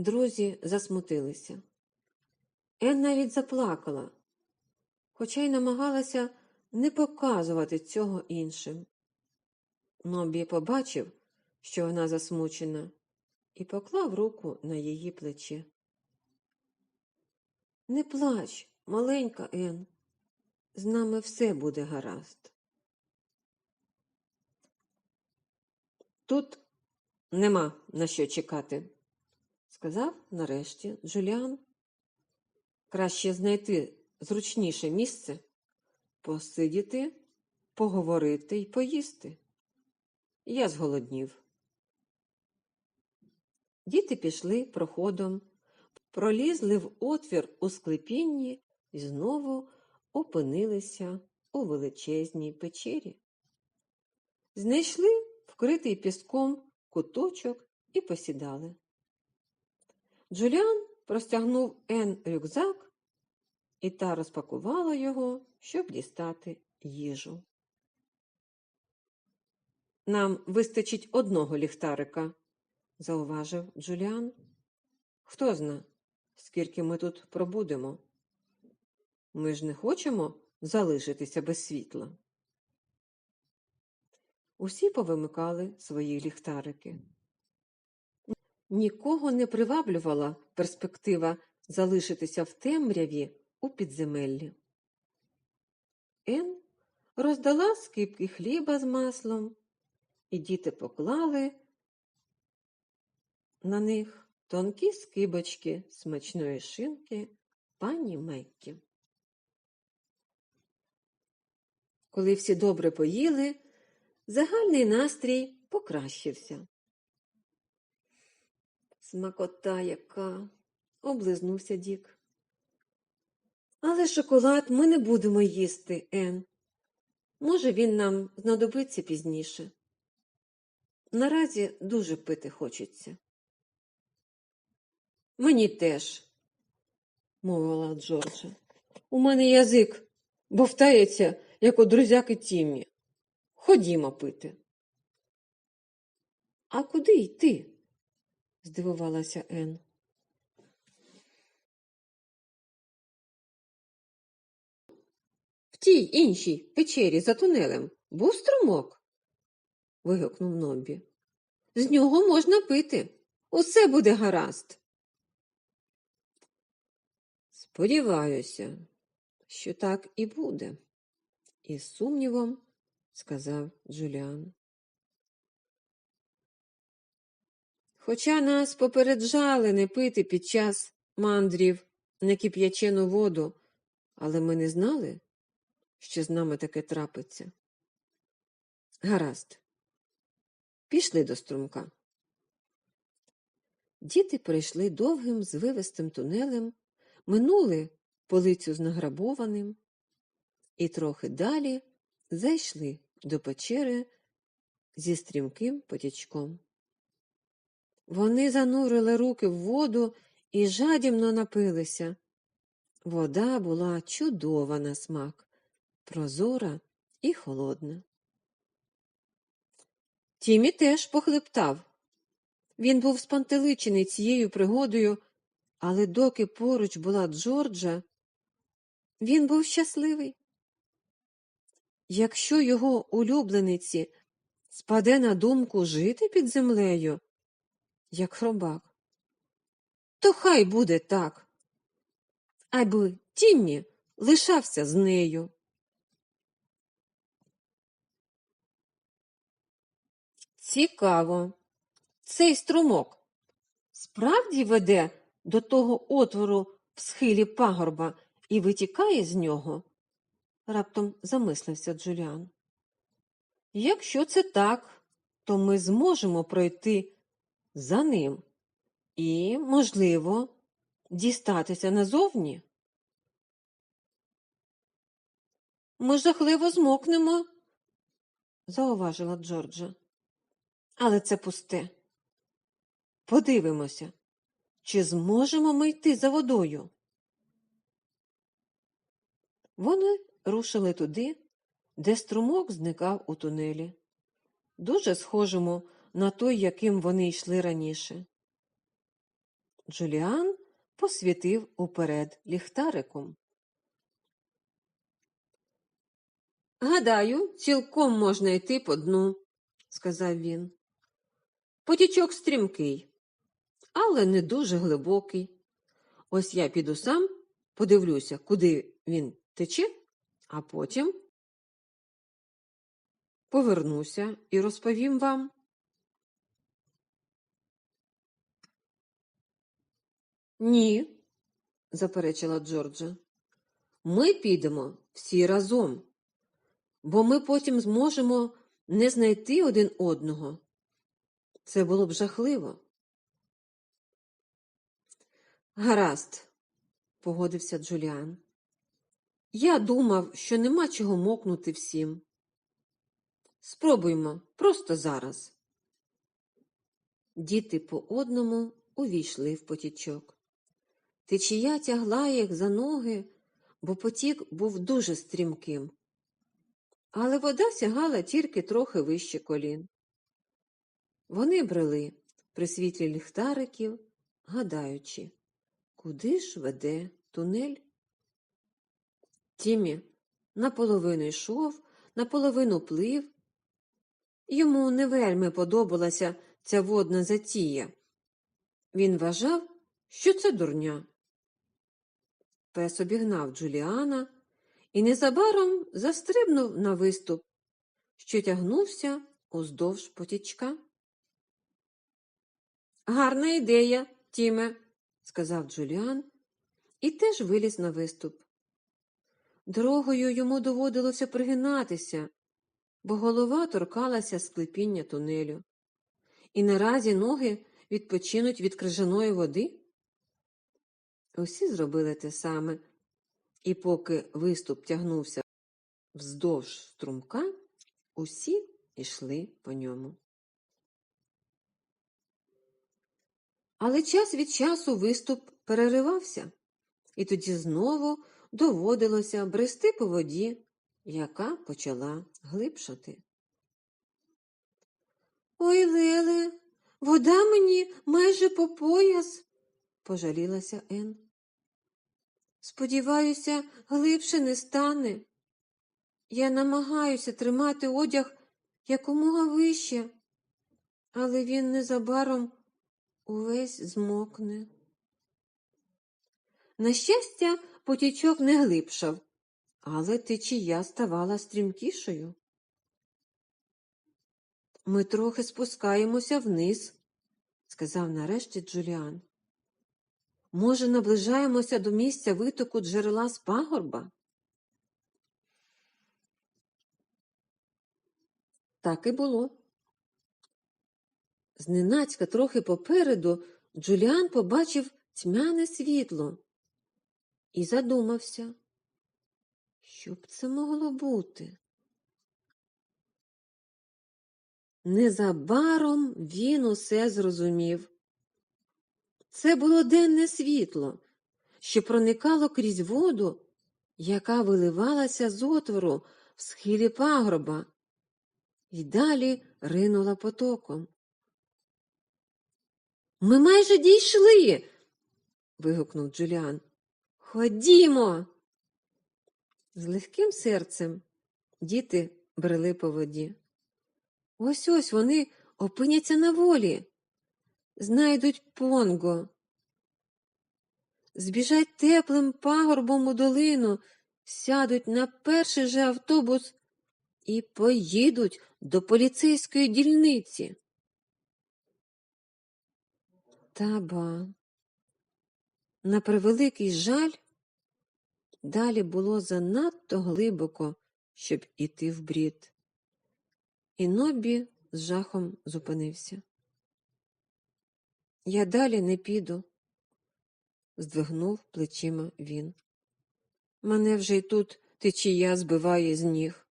Друзі засмутилися. Ен навіть заплакала, хоча й намагалася не показувати цього іншим. Нобі побачив, що вона засмучена, і поклав руку на її плече. Не плач, маленька Ен. З нами все буде гаразд. Тут нема на що чекати, сказав нарешті Джуліан. Краще знайти зручніше місце, посидіти, поговорити і поїсти. Я зголоднів. Діти пішли проходом, пролізли в отвір у склепінні і знову опинилися у величезній печері. Знайшли вкритий піском куточок і посідали. Джуліан простягнув Ен рюкзак, і та розпакувала його, щоб дістати їжу. Нам вистачить одного ліхтарика, зауважив Джуліан. Хто зна, скільки ми тут пробудемо? Ми ж не хочемо залишитися без світла. Усі повимикали свої ліхтарики. Нікого не приваблювала перспектива залишитися в темряві у підземеллі. Ен роздала скипки хліба з маслом, і діти поклали на них тонкі скибочки смачної шинки пані Меккі. Коли всі добре поїли, загальний настрій покращився. Смакота яка, облизнувся Дік. Але шоколад ми не будемо їсти, Ен. Може, він нам знадобиться пізніше. Наразі дуже пити хочеться. Мені теж, мовила Джорджа. У мене язик бовтається, як у друзяки Тіммі. Ходімо пити. А куди йти? Здивувалася Ен. В тій іншій печері за тунелем був струмок. вигукнув Нобі. З нього можна пити. Усе буде гаразд. Сподіваюся, що так і буде, із сумнівом сказав Джуліан. Хоча нас попереджали не пити під час мандрів некип'ячену воду, але ми не знали, що з нами таке трапиться. Гаразд, пішли до струмка. Діти прийшли довгим звивистим тунелем, минули полицю з награбованим і трохи далі зайшли до печери зі стрімким потічком. Вони занурили руки в воду і жадібно напилися. Вода була чудова на смак, прозора і холодна. Тімі теж похлептав. Він був спантеличений цією пригодою, але доки поруч була Джорджа, він був щасливий. Якщо його улюблениці спаде на думку жити під землею, як хробак, то хай буде так, аби Тіммі лишався з нею. Цікаво, цей струмок справді веде до того отвору в схилі пагорба і витікає з нього? раптом замислився Джуліан. Якщо це так, то ми зможемо пройти за ним і, можливо, дістатися назовні. Ми жахливо змокнемо, зауважила Джорджа. Але це пусте. Подивимося, чи зможемо ми йти за водою. Вони рушили туди, де струмок зникав у тунелі, дуже схожому на той, яким вони йшли раніше. Джуліан посвітив уперед ліхтариком. Гадаю, цілком можна йти по дну, сказав він. Потічок стрімкий, але не дуже глибокий. Ось я піду сам, подивлюся, куди він тече, а потім повернуся і розповім вам. Ні, заперечила Джорджа. Ми підемо всі разом, бо ми потім зможемо не знайти один одного. Це було б жахливо. Гаразд, погодився Джуліан. Я думав, що нема чого мокнути всім. Спробуймо просто зараз. Діти по одному увійшли в потічок. Течія тягла їх за ноги, бо потік був дуже стрімким. Але вода сягала тільки трохи вище колін. Вони брели при світлі ліхтариків, гадаючи, куди ж веде тунель. Тімі наполовину йшов, наполовину плив. Йому не вельми подобалася ця водна затія. Він вважав, що це дурня. Пес обігнав Джуліана і незабаром застрибнув на виступ, що тягнувся уздовж потічка. Гарна ідея, Тіме, сказав Джуліан і теж виліз на виступ. Дорогою йому доводилося пригинатися, бо голова торкалася склепіння тунелю. І наразі ноги відпочинуть від крижаної води. Усі зробили те саме, і поки виступ тягнувся вздовж струмка, усі йшли по ньому. Але час від часу виступ переривався, і тоді знову доводилося брести по воді, яка почала глибшати. Ой, Леле, вода мені майже по пояс, пожалілася Ен. Сподіваюся, глибше не стане. Я намагаюся тримати одяг якомога вище, але він незабаром увесь змокне. На щастя, потічок не глибшав, але течія ставала стрімкішою. Ми трохи спускаємося вниз, сказав нарешті Джуліан. Може, наближаємося до місця витоку джерела з пагорба? Так і було. Зненацька трохи попереду Джуліан побачив тьмяне світло і задумався, що б це могло бути. Незабаром він усе зрозумів. Це було денне світло, що проникало крізь воду, яка виливалася з отвору в схилі пагорба, і далі ринула потоком. Ми майже дійшли. вигукнув Джуліан. Ходімо. З легким серцем діти брели по воді. Ось ось вони опиняться на волі, знайдуть понго, збіжать теплим пагорбом у долину, сядуть на перший же автобус і поїдуть до поліцейської дільниці. Таба, на превеликий жаль, далі було занадто глибоко, щоб іти в брід. І Нобі з жахом зупинився. Я далі не піду, здвигнув плечима він. Мене вже й тут течія збиває з ніг.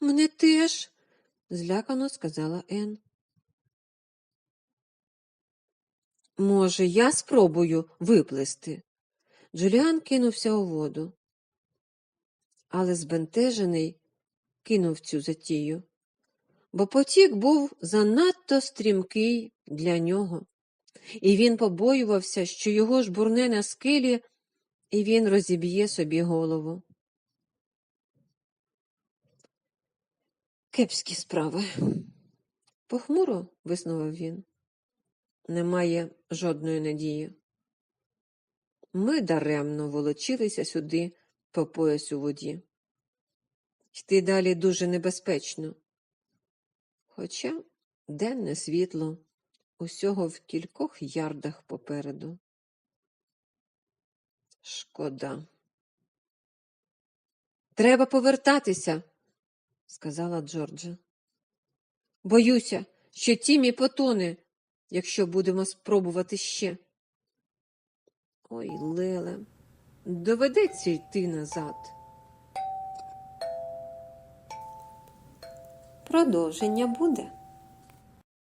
Мене теж, злякано сказала Ен. Може, я спробую виплисти. Джуліан кинувся у воду, але збентежений кинув цю затію, бо потік був занадто стрімкий для нього. і він побоювався, що його ж бурне на скелі, і він розіб'є собі голову. Кепські справи. Похмуро виснував він. Немає жодної надії. Ми даремно волочилися сюди по пояс у воді. Йти далі дуже небезпечно. Хоча денне світло усього в кількох ярдах попереду. Шкода. Треба повертатися, сказала Джорджа. Боюся, що Тімі потоне, якщо будемо спробувати ще. Ой, Леле, доведеться йти назад. Продовження буде.